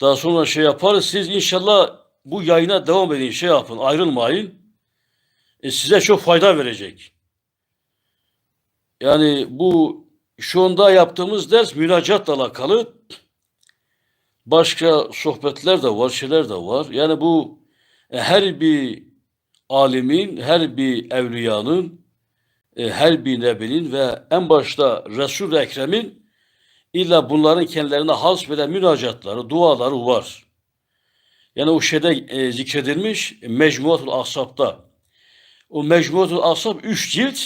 Daha sonra şey yaparız. Siz inşallah bu yayına devam edin. Şey yapın. Ayrılmayın. E, size çok fayda verecek. Yani bu şu anda yaptığımız ders münacatla alakalı. Başka sohbetler de var, şeyler de var. Yani bu e, her bir alimin, her bir evliyanın, e, her bir nebinin ve en başta Resul-i Ekrem'in illa bunların kendilerine hasbeden münacatları, duaları var. Yani o şeyde e, zikredilmiş Mecmuatul Ahsap'ta. O Mecmuatul Ahsap üç cilt.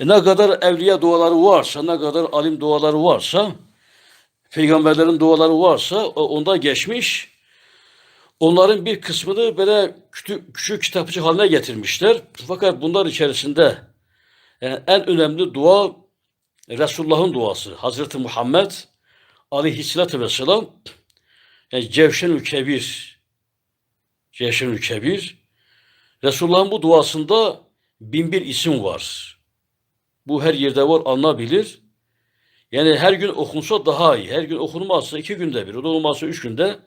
E, ne kadar evliya duaları varsa, ne kadar alim duaları varsa, peygamberlerin duaları varsa o- onda geçmiş. Onların bir kısmını böyle küçük, küçük kitapçık haline getirmişler. Fakat bunlar içerisinde yani en önemli dua Resulullah'ın duası. Hazreti Muhammed aleyhissalatü vesselam yani Cevşenül Kebir Cevşenül Kebir Resulullah'ın bu duasında bin bir isim var. Bu her yerde var anlayabilir. Yani her gün okunsa daha iyi. Her gün okunmazsa iki günde bir, olmazsa üç günde.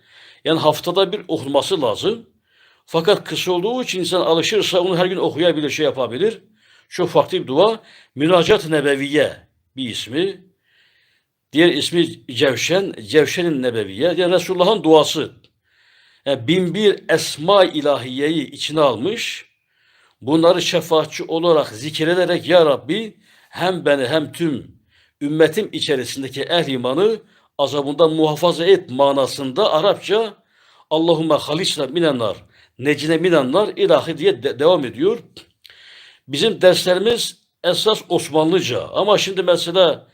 Yani haftada bir okunması lazım. Fakat kısa olduğu için insan alışırsa onu her gün okuyabilir, şey yapabilir. Çok farklı bir dua. Münacat-ı Nebeviye bir ismi. Diğer ismi Cevşen, Cevşen-i Nebeviye. Yani Resulullah'ın duası. Yani bin bir esma ilahiyeyi içine almış. Bunları şefaatçi olarak zikrederek Ya Rabbi hem beni hem tüm ümmetim içerisindeki ehl imanı azabından muhafaza et manasında Arapça Allahümme halisna minennar necine minennar ilahi diye de- devam ediyor. Bizim derslerimiz esas Osmanlıca ama şimdi mesela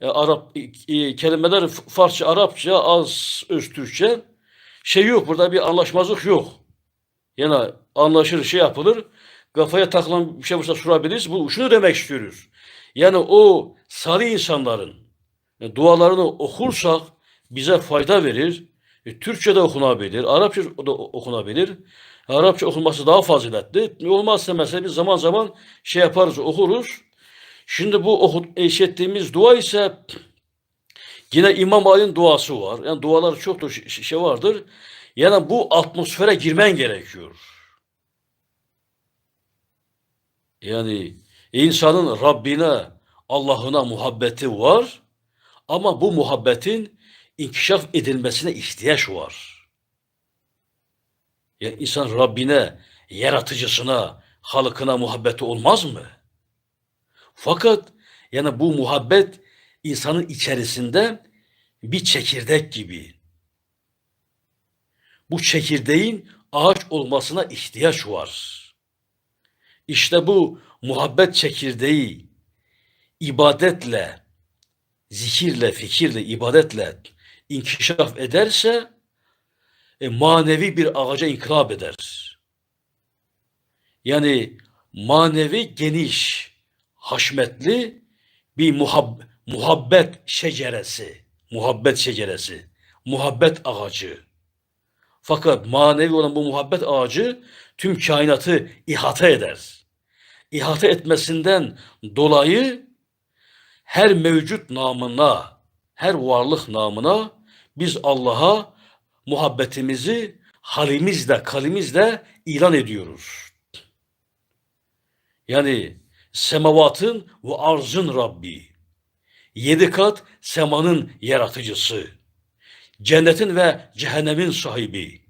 e, Arap e, kelimeler F- Farsça, Arapça, az öz Türkçe şey yok burada bir anlaşmazlık yok. Yani anlaşır şey yapılır. Kafaya takılan bir şey varsa sorabiliriz. Bu şunu demek istiyoruz. Yani o sarı insanların e, dualarını okursak bize fayda verir. E, Türkçe de okunabilir, Arapça da okunabilir. Arapça okunması daha faziletli. Olmazsa mesela biz zaman zaman şey yaparız, okuruz. Şimdi bu oku, eşittiğimiz dua ise yine İmam Ali'nin duası var. Yani duaları çok da şey şey vardır. Yani bu atmosfere girmen gerekiyor. Yani insanın Rabbine, Allah'ına muhabbeti var ama bu muhabbetin inkişaf edilmesine ihtiyaç var. Yani insan Rabbine, yaratıcısına, halkına muhabbeti olmaz mı? Fakat yani bu muhabbet insanın içerisinde bir çekirdek gibi. Bu çekirdeğin ağaç olmasına ihtiyaç var. İşte bu muhabbet çekirdeği ibadetle, zikirle, fikirle, ibadetle inkişaf ederse e, manevi bir ağaca inkılap eder. Yani manevi geniş, haşmetli bir muhab muhabbet şeceresi, muhabbet şeceresi, muhabbet ağacı. Fakat manevi olan bu muhabbet ağacı tüm kainatı ihata eder. İhata etmesinden dolayı her mevcut namına, her varlık namına biz Allah'a muhabbetimizi halimizle, kalimizle ilan ediyoruz. Yani semavatın ve arzın Rabbi, yedi kat semanın yaratıcısı, cennetin ve cehennemin sahibi,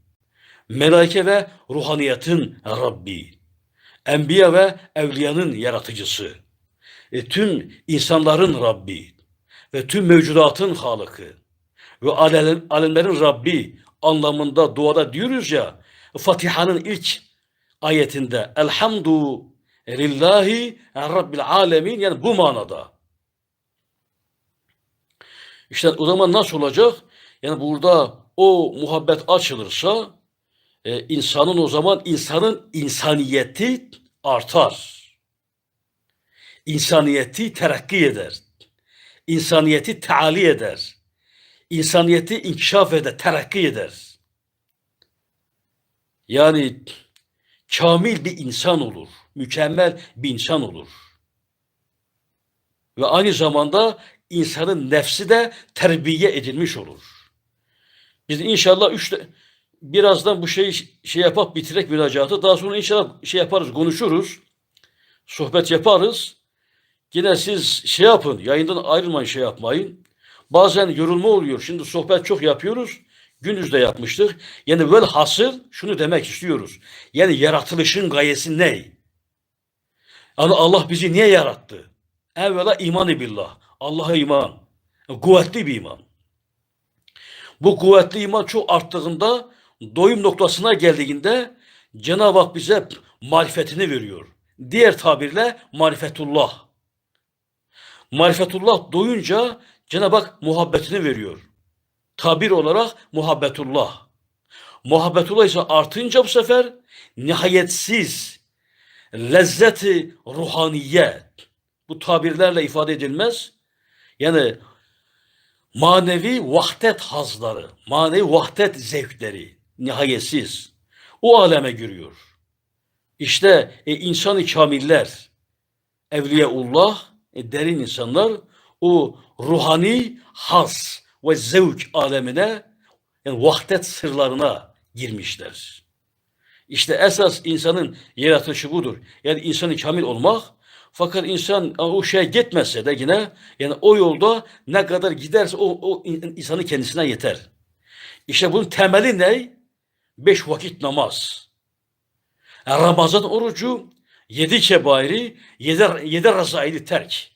melaike ve ruhaniyetin Rabbi, enbiya ve evliyanın yaratıcısı, e, tüm insanların Rabbi ve tüm mevcudatın Halıkı. Ve alem, alemlerin Rabbi anlamında duada diyoruz ya, Fatiha'nın ilk ayetinde Elhamdu lillahi Rabbil alemin yani bu manada. İşte o zaman nasıl olacak? Yani burada o muhabbet açılırsa e, insanın o zaman insanın insaniyeti artar. İnsaniyeti terakki eder. İnsaniyeti teali eder. İnsaniyeti inkişaf eder, terakki eder. Yani kamil bir insan olur. Mükemmel bir insan olur. Ve aynı zamanda insanın nefsi de terbiye edilmiş olur. Biz inşallah üç birazdan bu şeyi şey yapıp bitirek müracaatı. Daha sonra inşallah şey yaparız, konuşuruz. Sohbet yaparız. Yine siz şey yapın, yayından ayrılmayın, şey yapmayın. Bazen yorulma oluyor. Şimdi sohbet çok yapıyoruz. Gündüz de yapmıştık. Yani velhasıl şunu demek istiyoruz. Yani yaratılışın gayesi ne? Yani Allah bizi niye yarattı? Evvela imanı billah. Allah'a iman. Kuvvetli bir iman. Bu kuvvetli iman çok arttığında doyum noktasına geldiğinde Cenab-ı Hak bize marifetini veriyor. Diğer tabirle marifetullah. Marifetullah doyunca Cenab-ı Hak muhabbetini veriyor. Tabir olarak muhabbetullah. Muhabbetullah ise artınca bu sefer nihayetsiz lezzeti ruhaniye bu tabirlerle ifade edilmez. Yani manevi vahdet hazları, manevi vahdet zevkleri nihayetsiz o aleme giriyor. İşte e, insan-ı kamiller, evliyaullah, e, derin insanlar o ruhani haz ve zevk alemine yani vahdet sırlarına girmişler. İşte esas insanın yaratılışı budur. Yani insanı kamil olmak fakat insan o şeye gitmezse de yine yani o yolda ne kadar giderse o, o in- insanı kendisine yeter. İşte bunun temeli ne? Beş vakit namaz. Yani Ramazan orucu, yedi kebairi, yedi, yedi razaili terk.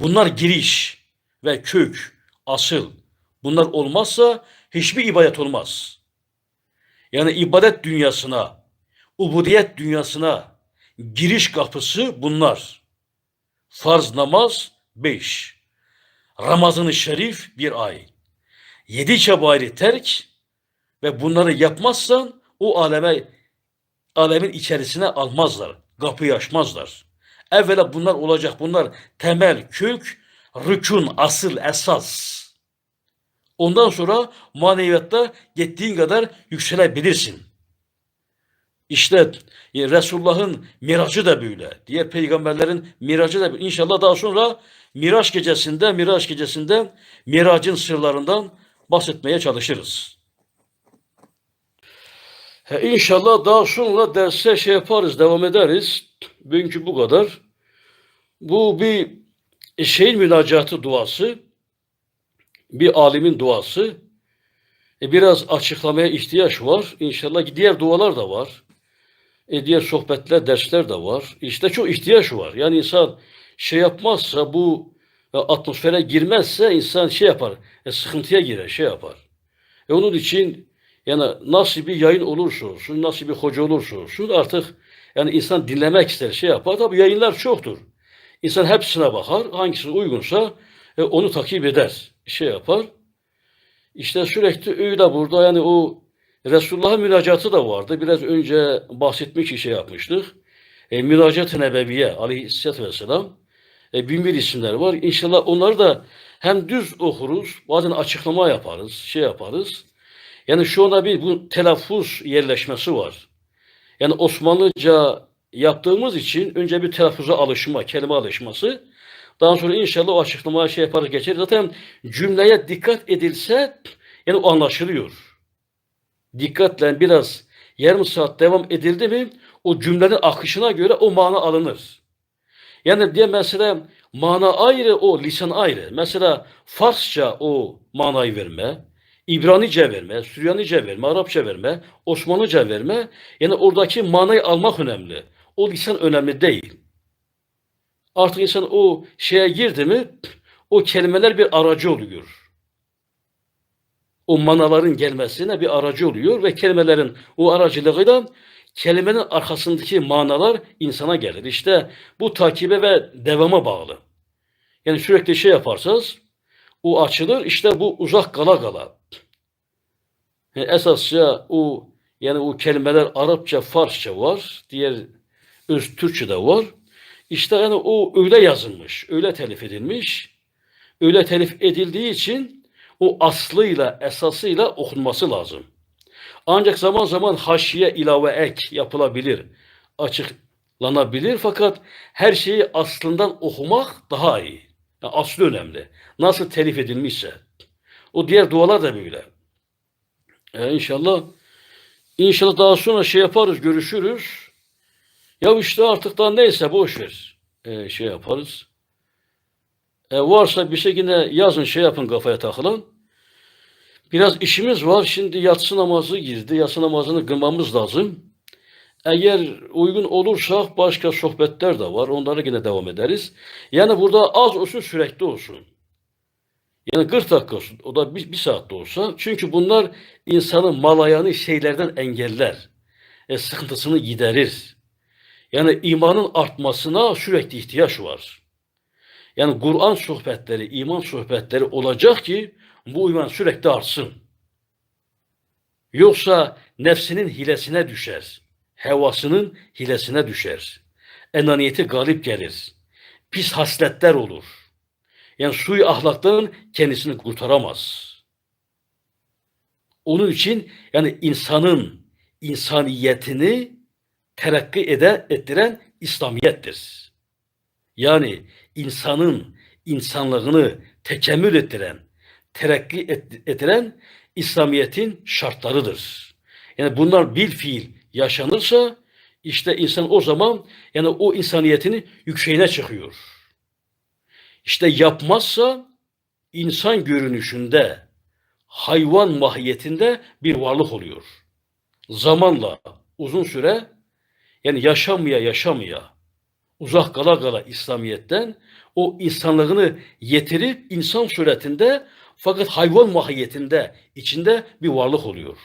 Bunlar giriş ve kök, asıl. Bunlar olmazsa hiçbir ibadet olmaz. Yani ibadet dünyasına, ubudiyet dünyasına giriş kapısı bunlar. Farz namaz beş. Ramazan-ı Şerif bir ay. Yedi kebairi terk ve bunları yapmazsan o aleme alemin içerisine almazlar. Kapıyı açmazlar. Evvela bunlar olacak. Bunlar temel, kök, rükun, asıl, esas. Ondan sonra maneviyatta gittiğin kadar yükselebilirsin. İşte e, Resulullah'ın miracı da böyle. Diğer peygamberlerin miracı da böyle. İnşallah daha sonra Miraç gecesinde, Miraç gecesinde miracın sırlarından bahsetmeye çalışırız. He, inşallah daha sonra derse şey yaparız, devam ederiz. Bugünkü bu kadar. Bu bir şeyin münacatı duası, bir alimin duası. E, biraz açıklamaya ihtiyaç var. İnşallah diğer dualar da var. E, diğer sohbetler, dersler de var. İşte çok ihtiyaç var. Yani insan şey yapmazsa bu e, atmosfere girmezse insan şey yapar. E, sıkıntıya girer, şey yapar. E, onun için yani nasıl bir yayın olursa olsun, nasıl bir hoca olursa olsun artık yani insan dinlemek ister, şey yapar. Tabii yayınlar çoktur. İnsan hepsine bakar, hangisi uygunsa e, onu takip eder, şey yapar. İşte sürekli öyle burada yani o Resulullah'ın münacatı da vardı. Biraz önce bahsetmek için şey yapmıştık. E, Münacat-ı Nebeviye aleyhisselatü vesselam. E, bin bir isimler var. İnşallah onları da hem düz okuruz, bazen açıklama yaparız, şey yaparız. Yani şu anda bir bu telaffuz yerleşmesi var. Yani Osmanlıca yaptığımız için önce bir telaffuza alışma, kelime alışması. Daha sonra inşallah o açıklamaya şey yaparız geçer. Zaten cümleye dikkat edilse yani o anlaşılıyor. Dikkatle biraz yarım saat devam edildi mi o cümlenin akışına göre o mana alınır. Yani diye mesela mana ayrı o lisan ayrı. Mesela Farsça o manayı verme, İbranice verme, Süryanice verme, Arapça verme, Osmanlıca verme. Yani oradaki manayı almak önemli. O lisan önemli değil. Artık insan o şeye girdi mi o kelimeler bir aracı oluyor. O manaların gelmesine bir aracı oluyor ve kelimelerin o aracılığıyla kelimenin arkasındaki manalar insana gelir. İşte bu takibe ve devama bağlı. Yani sürekli şey yaparsanız o açılır. İşte bu uzak kala kala. Yani esasça o yani o kelimeler Arapça, Farsça var. Diğer öz Türkçe'de var. İşte yani o öyle yazılmış, öyle telif edilmiş. Öyle telif edildiği için o aslıyla, esasıyla okunması lazım. Ancak zaman zaman haşiye ilave ek yapılabilir, açıklanabilir fakat her şeyi aslından okumak daha iyi. Yani aslı önemli. Nasıl telif edilmişse. O diğer dualar da böyle. E, inşallah inşallah daha sonra şey yaparız, görüşürüz. Ya işte artık daha neyse boş ver. E, şey yaparız. E, varsa bir şey yine yazın şey yapın kafaya takılan. Biraz işimiz var. Şimdi yatsı namazı girdi. Yatsı namazını kılmamız lazım. Eğer uygun olursak başka sohbetler de var. Onlara yine devam ederiz. Yani burada az olsun sürekli olsun. Yani 40 dakika olsun. O da bir, bir saatte olsa. Çünkü bunlar insanın malayanı şeylerden engeller. E, sıkıntısını giderir. Yani imanın artmasına sürekli ihtiyaç var. Yani Kur'an sohbetleri, iman sohbetleri olacak ki bu iman sürekli artsın. Yoksa nefsinin hilesine düşer. Hevasının hilesine düşer. Enaniyeti galip gelir. Pis hasletler olur. Yani suyu ahlaktan kendisini kurtaramaz. Onun için yani insanın insaniyetini terakki ede, ettiren İslamiyettir. Yani insanın insanlığını tekemmül ettiren, terakki et- ettiren İslamiyet'in şartlarıdır. Yani bunlar bil fiil yaşanırsa işte insan o zaman yani o insaniyetini yükseğine çıkıyor. İşte yapmazsa insan görünüşünde, hayvan mahiyetinde bir varlık oluyor. Zamanla uzun süre yani yaşamaya yaşamaya uzak kala kala İslamiyet'ten o insanlığını yetirip insan suretinde fakat hayvan mahiyetinde içinde bir varlık oluyor.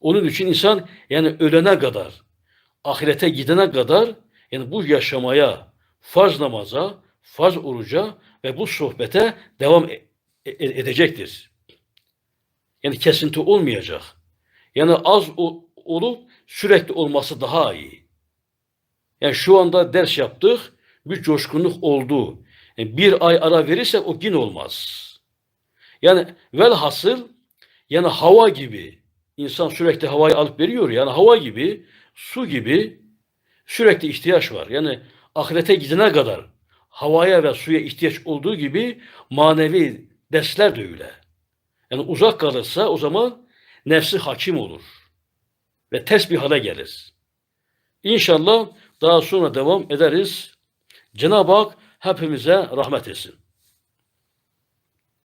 Onun için insan yani ölene kadar, ahirete gidene kadar yani bu yaşamaya, farz namaza, farz oruca ve bu sohbete devam e- e- edecektir. Yani kesinti olmayacak. Yani az olup sürekli olması daha iyi. Yani şu anda ders yaptık, bir coşkunluk oldu. Yani bir ay ara verirsek o gün olmaz. Yani velhasıl yani hava gibi insan sürekli havayı alıp veriyor yani hava gibi su gibi sürekli ihtiyaç var. Yani ahirete gidene kadar havaya ve suya ihtiyaç olduğu gibi manevi dersler de öyle. Yani uzak kalırsa o zaman nefsi hakim olur ve ters hale gelir. İnşallah daha sonra devam ederiz. Cenab-ı Hak hepimize rahmet etsin.